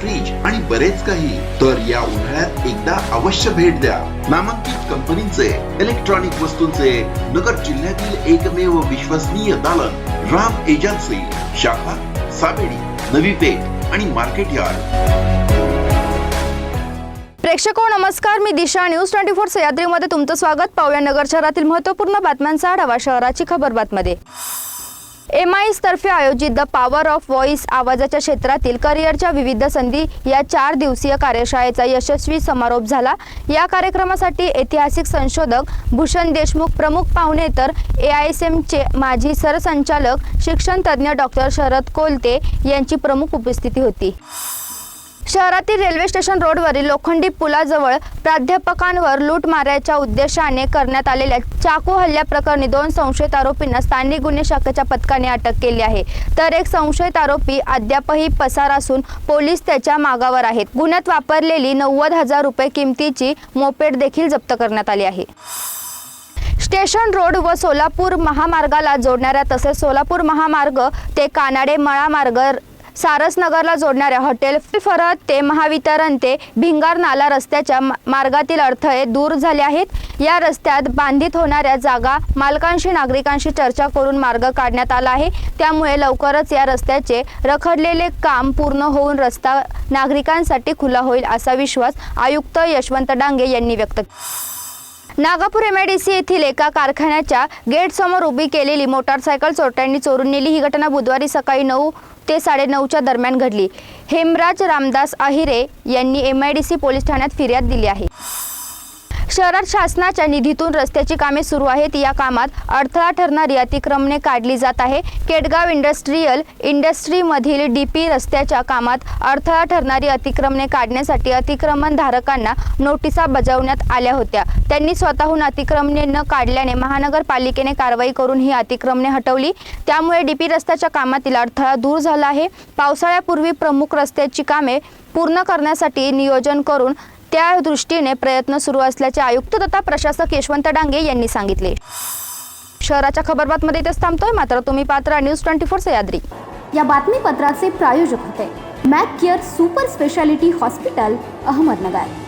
Fridge आणि बरेच काही. तर या उन्हाळ्यात एकदा अवश्य भेट द्या. नामांकित कंपनीचे इलेक्ट्रॉनिक वस्तूंचे नगर जिल्ह्यातील एकमेव विश्वसनीय दालन राम एजन्सी शाखा साबेडी नवी पेठ आणि मार्केट यार्ड. प्रेक्षको हो, नमस्कार. मी दिशा न्यूज ट्वेंटी फोर सह्याद्रीमध्ये तुमचं स्वागत. पाहूया नगर शहरातील महत्त्वपूर्ण बातम्यांचा आढावा शहराची खबर बातमध्ये. एम तर्फे आयोजित द पॉवर ऑफ व्हॉइस आवाजाच्या क्षेत्रातील करिअरच्या विविध संधी या चार दिवसीय कार्यशाळेचा यशस्वी समारोप झाला. या कार्यक्रमासाठी ऐतिहासिक संशोधक भूषण देशमुख प्रमुख पाहुणे तर ए आय एस एमचे माजी सरसंचालक शिक्षणतज्ज्ञ डॉक्टर शरद कोलते यांची प्रमुख उपस्थिती होती. शहरातील रेल्वे स्टेशन रोडवरील लोखंडी पुलाजवळ प्राध्यापकांवर लूट मारायच्या उद्देशाने करण्यात आलेल्या चाकू हल्ल्याप्रकरणी दोन संशयित आरोपींना स्थानिक गुन्हे शाखेच्या पथकाने अटक केली आहे. तर एक संशयित आरोपी अद्यापही पसार असून पोलीस त्याच्या मागावर आहेत. गुन्ह्यात वापरलेली नव्वद हजार रुपये किमतीची मोपेड देखील जप्त करण्यात आली आहे. स्टेशन रोड व सोलापूर महामार्गाला जोडणाऱ्या तसेच सोलापूर महामार्ग ते कानाडे मळा मार्ग सारसनगरला जोडणाऱ्या हॉटेल फरहत ते महावितरण ते भिंगार नाला रस्त्याच्या मार्गातील अडथळे दूर झाले आहेत. या रस्त्यात बांधित होणाऱ्या जागा मालकांशी नागरिकांशी चर्चा करून मार्ग काढण्यात आला आहे. त्यामुळे लवकरच या रस्त्याचे रखडलेले काम पूर्ण होऊन रस्ता नागरिकांसाठी खुला होईल असा विश्वास आयुक्त यशवंत डांगे यांनी व्यक्त केला नागापूर एमआयडीसी येथील एका कारखान्याच्या गेटसमोर उभी केलेली मोटारसायकल चोरट्यांनी चोरून नेली. ही घटना बुधवारी सकाळी नऊ ते साडेनऊच्या दरम्यान घडली. हेमराज रामदास अहिरे यांनी M I D C police ठाण्यात फिर्याद दिली आहे. शहरात शासनाच्या निधीतून रस्त्याची कामे सुरू आहेत. या कामात अडथळा ठरणारी अतिक्रमणे काढली जात आहे. केडगाव इंडस्ट्रीयल इंडस्ट्रीमधील डीपी रस्त्याच्या कामात अडथळा ठरणारी अतिक्रमणे काढण्यासाठी अतिक्रमणधारकांना नोटिसा बजावण्यात आल्या होत्या. त्यांनी स्वतःहून अतिक्रमणे न काढल्याने महानगरपालिकेने कारवाई करून ही अतिक्रमणे हटवली. त्यामुळे डीपी रस्त्याच्या कामातील अडथळा दूर झाला आहे. पावसाळ्यापूर्वी प्रमुख रस्त्याची कामे पूर्ण करण्यासाठी नियोजन करून त्या दृष्टीने प्रयत्न सुरू असल्याचे आयुक्त तथा प्रशासक यशवंत डांगे यांनी सांगितले. शहराच्या खबरबातमध्ये इथेच थांबतोय. मात्र तुम्ही पात्र न्यूज ट्वेंटी फोर सह्याद्री या बातमीपत्राचे प्रायोजक होते. Mac Care super speciality hospital Ahmednagar.